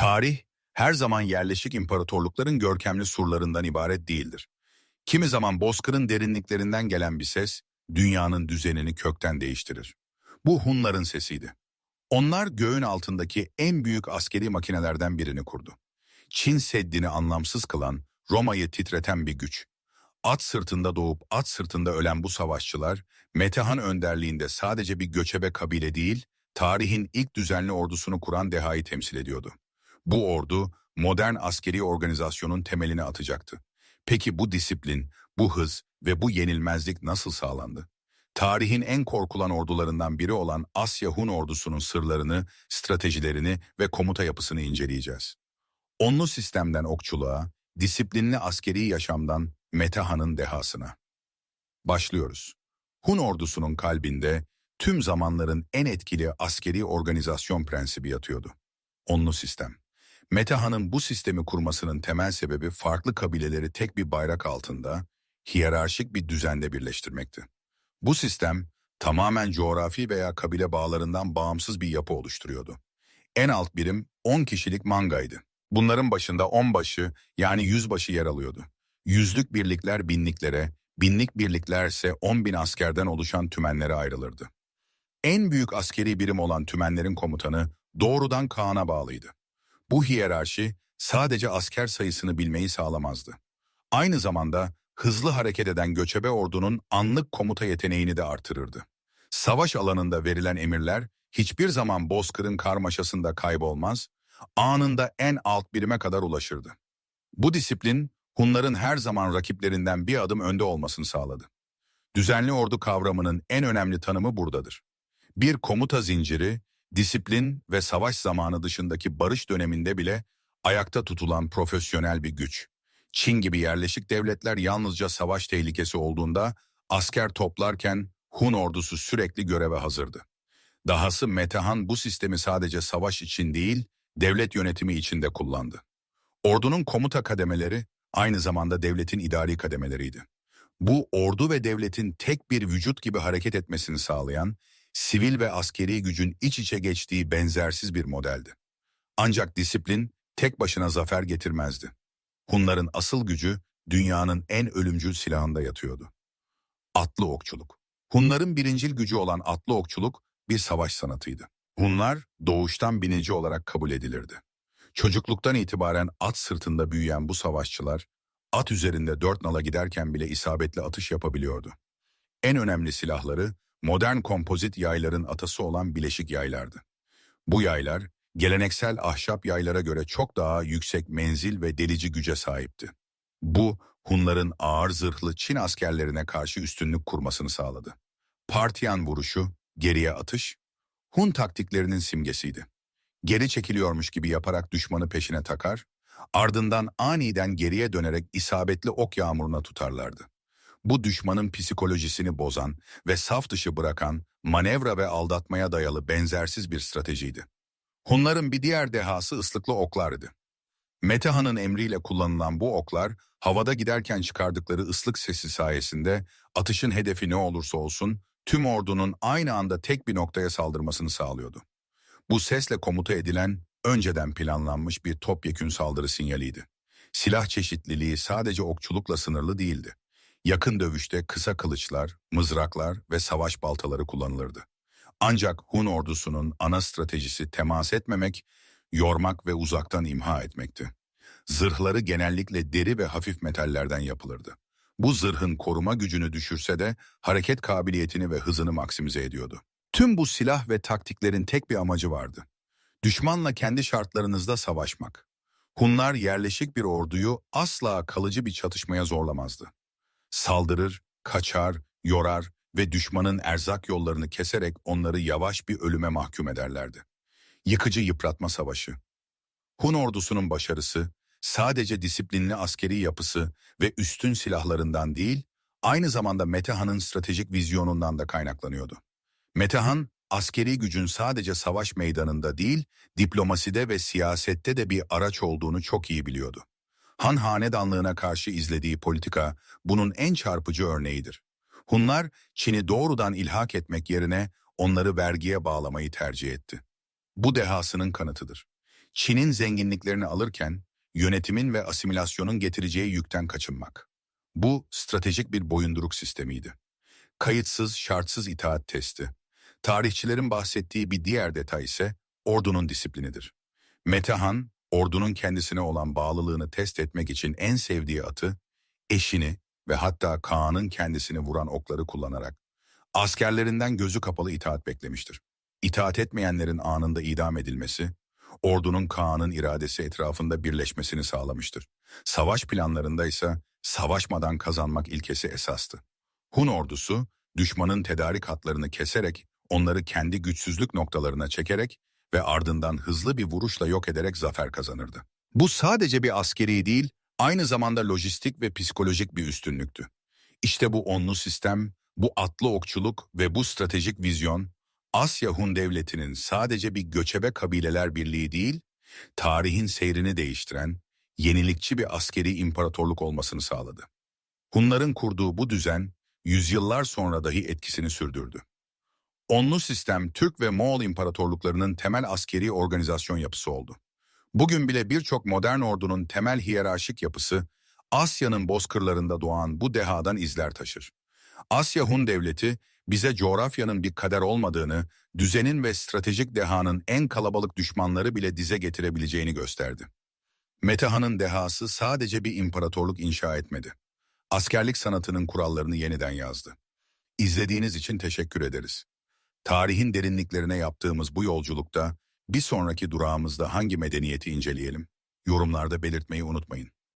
Tarih, her zaman yerleşik imparatorlukların görkemli surlarından ibaret değildir. Kimi zaman bozkırın derinliklerinden gelen bir ses, dünyanın düzenini kökten değiştirir. Bu Hunların sesiydi. Onlar göğün altındaki en büyük askeri makinelerden birini kurdu. Çin Seddi'ni anlamsız kılan, Roma'yı titreten bir güç. At sırtında doğup at sırtında ölen bu savaşçılar, Metehan önderliğinde sadece bir göçebe kabile değil, tarihin ilk düzenli ordusunu kuran dehayı temsil ediyordu. Bu ordu, modern askeri organizasyonun temelini atacaktı. Peki bu disiplin, bu hız ve bu yenilmezlik nasıl sağlandı? Tarihin en korkulan ordularından biri olan Asya Hun ordusunun sırlarını, stratejilerini ve komuta yapısını inceleyeceğiz. Onlu sistemden okçuluğa, disiplinli askeri yaşamdan Metaha'nın dehasına. Başlıyoruz. Hun ordusunun kalbinde tüm zamanların en etkili askeri organizasyon prensibi yatıyordu. Onlu sistem. Metaha'nın bu sistemi kurmasının temel sebebi farklı kabileleri tek bir bayrak altında, hiyerarşik bir düzende birleştirmekti. Bu sistem tamamen coğrafi veya kabile bağlarından bağımsız bir yapı oluşturuyordu. En alt birim 10 kişilik mangaydı. Bunların başında onbaşı yani yüzbaşı yer alıyordu. Yüzlük birlikler binliklere, binlik birlikler ise 10 bin askerden oluşan tümenlere ayrılırdı. En büyük askeri birim olan tümenlerin komutanı doğrudan Kaan'a bağlıydı. Bu hiyerarşi sadece asker sayısını bilmeyi sağlamazdı. Aynı zamanda hızlı hareket eden göçebe ordunun anlık komuta yeteneğini de artırırdı. Savaş alanında verilen emirler hiçbir zaman bozkırın karmaşasında kaybolmaz, anında en alt birime kadar ulaşırdı. Bu disiplin Hunların her zaman rakiplerinden bir adım önde olmasını sağladı. Düzenli ordu kavramının en önemli tanımı buradadır. Bir komuta zinciri, disiplin ve savaş zamanı dışındaki barış döneminde bile ayakta tutulan profesyonel bir güç. Çin gibi yerleşik devletler yalnızca savaş tehlikesi olduğunda asker toplarken Hun ordusu sürekli göreve hazırdı. Dahası Metehan bu sistemi sadece savaş için değil, devlet yönetimi için de kullandı. Ordunun komuta kademeleri aynı zamanda devletin idari kademeleriydi. Bu ordu ve devletin tek bir vücut gibi hareket etmesini sağlayan, sivil ve askeri gücün iç içe geçtiği benzersiz bir modeldi. Ancak disiplin tek başına zafer getirmezdi. Hunların asıl gücü dünyanın en ölümcül silahında yatıyordu. Atlı okçuluk. Hunların birincil gücü olan atlı okçuluk bir savaş sanatıydı. Hunlar doğuştan binici olarak kabul edilirdi. Çocukluktan itibaren at sırtında büyüyen bu savaşçılar, at üzerinde dört nala giderken bile isabetli atış yapabiliyordu. En önemli silahları, modern kompozit yayların atası olan bileşik yaylardı. Bu yaylar, geleneksel ahşap yaylara göre çok daha yüksek menzil ve delici güce sahipti. Bu, Hunların ağır zırhlı Çin askerlerine karşı üstünlük kurmasını sağladı. Partiyan vuruşu, geriye atış, Hun taktiklerinin simgesiydi geri çekiliyormuş gibi yaparak düşmanı peşine takar, ardından aniden geriye dönerek isabetli ok yağmuruna tutarlardı. Bu düşmanın psikolojisini bozan ve saf dışı bırakan manevra ve aldatmaya dayalı benzersiz bir stratejiydi. Hunların bir diğer dehası ıslıklı oklardı. Metehan'ın emriyle kullanılan bu oklar, havada giderken çıkardıkları ıslık sesi sayesinde atışın hedefi ne olursa olsun, tüm ordunun aynı anda tek bir noktaya saldırmasını sağlıyordu. Bu sesle komuta edilen önceden planlanmış bir topyekün saldırı sinyaliydi. Silah çeşitliliği sadece okçulukla sınırlı değildi. Yakın dövüşte kısa kılıçlar, mızraklar ve savaş baltaları kullanılırdı. Ancak Hun ordusunun ana stratejisi temas etmemek, yormak ve uzaktan imha etmekti. Zırhları genellikle deri ve hafif metallerden yapılırdı. Bu zırhın koruma gücünü düşürse de hareket kabiliyetini ve hızını maksimize ediyordu. Tüm bu silah ve taktiklerin tek bir amacı vardı. Düşmanla kendi şartlarınızda savaşmak. Hunlar yerleşik bir orduyu asla kalıcı bir çatışmaya zorlamazdı. Saldırır, kaçar, yorar ve düşmanın erzak yollarını keserek onları yavaş bir ölüme mahkum ederlerdi. Yıkıcı yıpratma savaşı. Hun ordusunun başarısı sadece disiplinli askeri yapısı ve üstün silahlarından değil, aynı zamanda Metehan'ın stratejik vizyonundan da kaynaklanıyordu. Metehan, askeri gücün sadece savaş meydanında değil, diplomaside ve siyasette de bir araç olduğunu çok iyi biliyordu. Han hanedanlığına karşı izlediği politika bunun en çarpıcı örneğidir. Hunlar Çin'i doğrudan ilhak etmek yerine onları vergiye bağlamayı tercih etti. Bu dehasının kanıtıdır. Çin'in zenginliklerini alırken yönetimin ve asimilasyonun getireceği yükten kaçınmak. Bu stratejik bir boyunduruk sistemiydi. Kayıtsız, şartsız itaat testi. Tarihçilerin bahsettiği bir diğer detay ise ordunun disiplinidir. Metehan, ordunun kendisine olan bağlılığını test etmek için en sevdiği atı, eşini ve hatta Kaan'ın kendisini vuran okları kullanarak askerlerinden gözü kapalı itaat beklemiştir. İtaat etmeyenlerin anında idam edilmesi, ordunun Kaan'ın iradesi etrafında birleşmesini sağlamıştır. Savaş planlarında ise savaşmadan kazanmak ilkesi esastı. Hun ordusu, düşmanın tedarik hatlarını keserek, onları kendi güçsüzlük noktalarına çekerek ve ardından hızlı bir vuruşla yok ederek zafer kazanırdı. Bu sadece bir askeri değil, aynı zamanda lojistik ve psikolojik bir üstünlüktü. İşte bu onlu sistem, bu atlı okçuluk ve bu stratejik vizyon, Asya Hun Devleti'nin sadece bir göçebe kabileler birliği değil, tarihin seyrini değiştiren, yenilikçi bir askeri imparatorluk olmasını sağladı. Hunların kurduğu bu düzen, yüzyıllar sonra dahi etkisini sürdürdü. Onlu sistem, Türk ve Moğol imparatorluklarının temel askeri organizasyon yapısı oldu. Bugün bile birçok modern ordunun temel hiyerarşik yapısı, Asya'nın bozkırlarında doğan bu dehadan izler taşır. Asya Hun Devleti, bize coğrafyanın bir kader olmadığını, düzenin ve stratejik dehanın en kalabalık düşmanları bile dize getirebileceğini gösterdi. Metehan'ın dehası sadece bir imparatorluk inşa etmedi. Askerlik sanatının kurallarını yeniden yazdı. İzlediğiniz için teşekkür ederiz. Tarihin derinliklerine yaptığımız bu yolculukta bir sonraki durağımızda hangi medeniyeti inceleyelim? Yorumlarda belirtmeyi unutmayın.